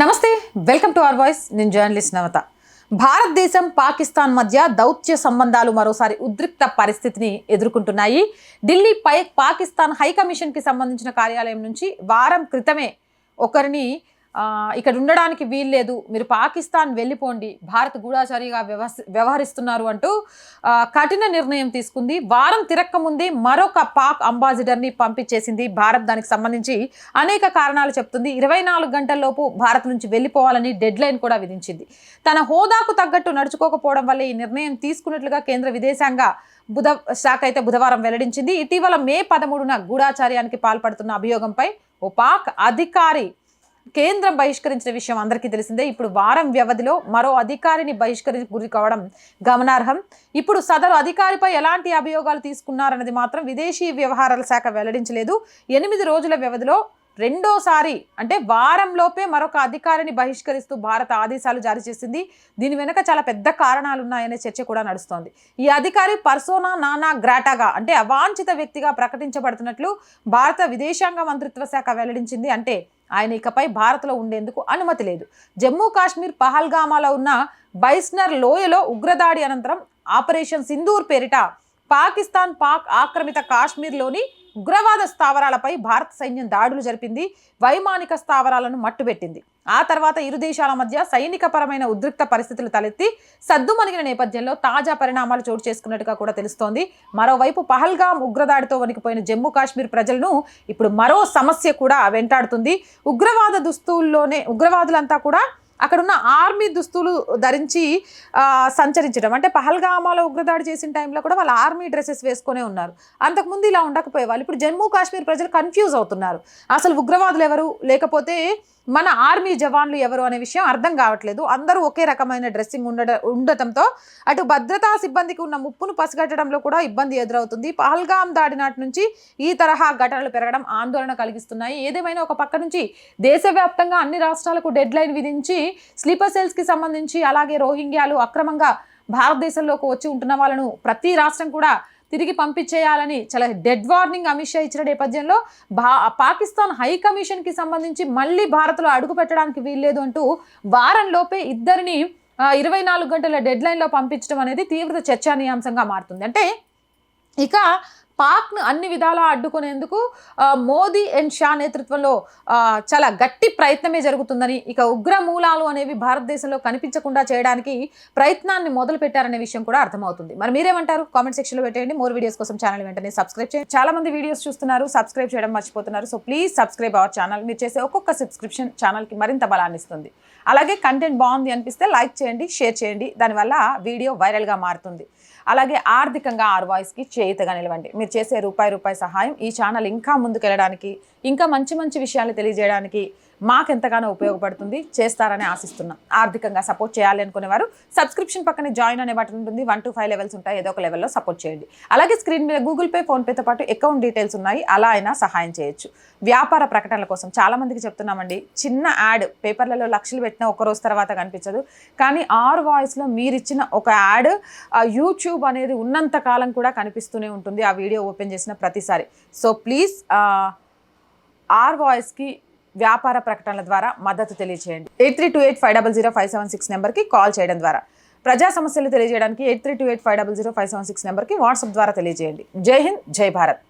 నమస్తే welcome to our voice. నేను journalist Navata. భారతదేశం పాకిస్తాన్ మధ్య దౌత్య సంబంధాలు మరోసారి ఉద్రిక్త పరిస్థితిని ఎదుర్కొంటున్నాయి. ఢిల్లీ పై పాకిస్తాన్ హై కమిషన్కి సంబంధించిన కార్యాలయం నుంచి వారం క్రితమే ఒకరిని ఇక్కడ ఉండడానికి వీల్లేదు. మీరు పాకిస్తాన్ వెళ్ళిపోండి. భారత్ గూఢాచారిగా వ్యవహ వ్యవహరిస్తున్నారు అంటూ కఠిన నిర్ణయం తీసుకుంది. వారం తిరక్కముందే మరొక పాక్ అంబాసిడర్ని పంపించేసింది భారత్. దానికి సంబంధించి అనేక కారణాలు చెప్తుంది. ఇరవై నాలుగు గంటల్లోపు భారత్ నుంచి వెళ్ళిపోవాలని డెడ్ లైన్ కూడా విధించింది. తన హోదాకు తగ్గట్టు నడుచుకోకపోవడం వల్ల ఈ నిర్ణయం తీసుకున్నట్లుగా కేంద్ర విదేశాంగ బుధ శాఖ అయితే బుధవారం వెల్లడించింది. ఇటీవల మే పదమూడున గూఢాచార్యానికి పాల్పడుతున్న అభియోగంపై ఓ పాక్ అధికారి కేంద్రం బహిష్కరించిన విషయం అందరికీ తెలిసిందే. ఇప్పుడు వారం వ్యవధిలో మరో అధికారిని బహిష్కరి గురి కావడం గమనార్హం. ఇప్పుడు సదరు అధికారిపై ఎలాంటి అభియోగాలు తీసుకున్నారన్నది మాత్రం విదేశీ వ్యవహారాల శాఖ వెల్లడించలేదు. ఎనిమిది రోజుల వ్యవధిలో రెండోసారి అంటే వారంలోపే మరొక అధికారిని బహిష్కరిస్తూ భారత ఆదేశాలు జారీ చేసింది. దీని వెనుక చాలా పెద్ద కారణాలు ఉన్నాయనే చర్చ కూడా నడుస్తోంది. ఈ అధికారి పర్సోనా నానా గ్రాటాగా అంటే అవాంఛిత వ్యక్తిగా ప్రకటించబడుతున్నట్లు భారత విదేశాంగ మంత్రిత్వ శాఖ వెల్లడించింది. అంటే ఆయన ఇకపై భారత్లో ఉండేందుకు అనుమతి లేదు. జమ్మూ కాశ్మీర్ పహల్గామాలో ఉన్న బైస్నర్ లోయలో ఉగ్రదాడి అనంతరం ఆపరేషన్ సింధూర్ పేరిట పాకిస్తాన్ పాక్ ఆక్రమిత కాశ్మీర్లోని ఉగ్రవాద స్థావరాలపై భారత సైన్యం దాడులు జరిపింది వైమానిక స్థావరాలను మట్టుబెట్టింది. ఆ తర్వాత ఇరు దేశాల మధ్య సైనికపరమైన ఉద్రిక్త పరిస్థితులు తలెత్తి సద్దుమణిగిన నేపథ్యంలో తాజా పరిణామాలు చోటు చేసుకున్నట్టుగా కూడా తెలుస్తోంది. మరోవైపు పహల్గాం ఉగ్రదాడితో వణికిపోయిన జమ్మూ కాశ్మీర్ ప్రజలను ఇప్పుడు మరో సమస్య కూడా వెంటాడుతుంది. ఉగ్రవాద దుస్తుల్లోనే ఉగ్రవాదులంతా కూడా అక్కడున్న ఆర్మీ దుస్తులు ధరించి సంచరించడం. అంటే పహల్గామాలో ఉగ్రదాడి చేసిన టైంలో కూడా వాళ్ళు ఆర్మీ డ్రెస్సెస్ వేసుకునే ఉన్నారు. అంతకుముందు ఇలా ఉండకపోయే వాళ్ళు ఇప్పుడు జమ్మూ కాశ్మీర్ ప్రజలు కన్ఫ్యూజ్ అవుతున్నారు. అసలు ఉగ్రవాదులు ఎవరు? లేకపోతే మన ఆర్మీ జవాన్లు ఎవరు అనే విషయం అర్థం కావట్లేదు. అందరూ ఒకే రకమైన డ్రెస్సింగ్ ఉండట ఉండటంతో అటు భద్రతా సిబ్బందికి ఉన్న ముప్పును పసిగట్టడంలో కూడా ఇబ్బంది ఎదురవుతుంది. పహల్గాం దాడి నాటి నుంచి ఈ తరహా ఘటనలు పెరగడం ఆందోళన కలిగిస్తున్నాయి. ఏదేమైనా ఒక పక్క నుంచి దేశవ్యాప్తంగా అన్ని రాష్ట్రాలకు డెడ్ లైన్ విధించి స్లీపర్ సెల్స్కి సంబంధించి అలాగే రోహింగ్యాలు అక్రమంగా భారతదేశంలోకి వచ్చి ఉంటున్న వాళ్ళను ప్రతి రాష్ట్రం కూడా తిరిగి పంపించేయాలని చాలా డెడ్ వార్నింగ్ అమిత్ షా ఇచ్చిన నేపథ్యంలో భా పాకిస్తాన్ హై కమిషన్కి సంబంధించి మళ్ళీ భారత్లో అడుగు పెట్టడానికి వీల్లేదు అంటూ వారంలోపే ఇద్దరిని ఇరవై నాలుగు గంటల డెడ్లైన్లో పంపించడం అనేది తీవ్ర చర్చానీయాంశంగా మారుతుంది. అంటే ఇక పాక్ను అన్ని విధాలా అడ్డుకునేందుకు మోదీ అండ్ షా నేతృత్వంలో చాలా గట్టి ప్రయత్నమే జరుగుతుందని ఇక ఉగ్ర మూలాలు అనేవి భారతదేశంలో కనిపించకుండా చేయడానికి ప్రయత్నాన్ని మొదలు పెట్టారనే విషయం కూడా అర్థమవుతుంది. మరి మీరేమంటారు? కామెంట్ సెక్షన్లో పెట్టేయండి. మోర్ వీడియోస్ కోసం ఛానల్ వెంటనే సబ్స్క్రైబ్ చేయండి. చాలా మంది వీడియోస్ చూస్తున్నారు సబ్స్క్రైబ్ చేయడం మర్చిపోతున్నారు. So please subscribe our channel. మీరు చేసే ఒక్కొక్క సబ్స్క్రిప్షన్ ఛానల్కి మరింత బలాన్ని ఇస్తుంది అలాగే కంటెంట్ బాగుంది అనిపిస్తే లైక్ చేయండి షేర్ చేయండి. దానివల్ల వీడియో వైరల్గా మారుతుంది. అలాగే ఆర్థికంగా ఆర్ వాయిస్కి చేయితగా నిలవండి. మీరు చేసే రూపాయి రూపాయి సహాయం ఈ ఛానల్ ఇంకా ముందుకెళ్ళడానికి ఇంకా మంచి మంచి విషయాలు తెలియజేయడానికి మాకెంతగానో ఉపయోగపడుతుంది. చేస్తారని ఆశిస్తున్నాం. ఆర్థికంగా సపోర్ట్ చేయాలి అనుకునేవారు సబ్స్క్రిప్షన్ పక్కనే జాయిన్ అనే బటన్ ఉంటుంది. వన్ టు ఫైవ్ లెవెల్స్ ఉంటాయి. ఏదో ఒక లెవెల్లో సపోర్ట్ చేయండి. అలాగే స్క్రీన్ మీద గూగుల్ పే ఫోన్పేతో పాటు అకౌంట్ డీటెయిల్స్ ఉన్నాయి. అలా అయినా సహాయం చేయొచ్చు. వ్యాపార ప్రకటనల కోసం చాలామందికి చెప్తున్నామండి. చిన్న యాడ్ పేపర్లలో లక్షలు పెట్టిన ఒక రోజు తర్వాత కనిపించదు. కానీ ఆర్ వాయిస్లో మీరు ఇచ్చిన ఒక యాడ్ యూట్యూబ్ అనేది ఉన్నంత కాలం కూడా కనిపిస్తూనే ఉంటుంది. ఆ వీడియో ఓపెన్ చేసిన ప్రతిసారి. సో ప్లీజ్ ఆర్ వాయిస్కి వ్యాపార ప్రకటనల ద్వారా మద్దతు తెలియజేయండి eight three two eight five double zero five seven six నెంబర్కి కాల్ చేయడం ద్వారా. ప్రజా సమస్యలు తెలియజేయడానికి eight three two eight five double zero five seven six నెంబర్కి వాట్సాప్ ద్వారా తెలియజేయండి. జై హింద్ జై భారత్.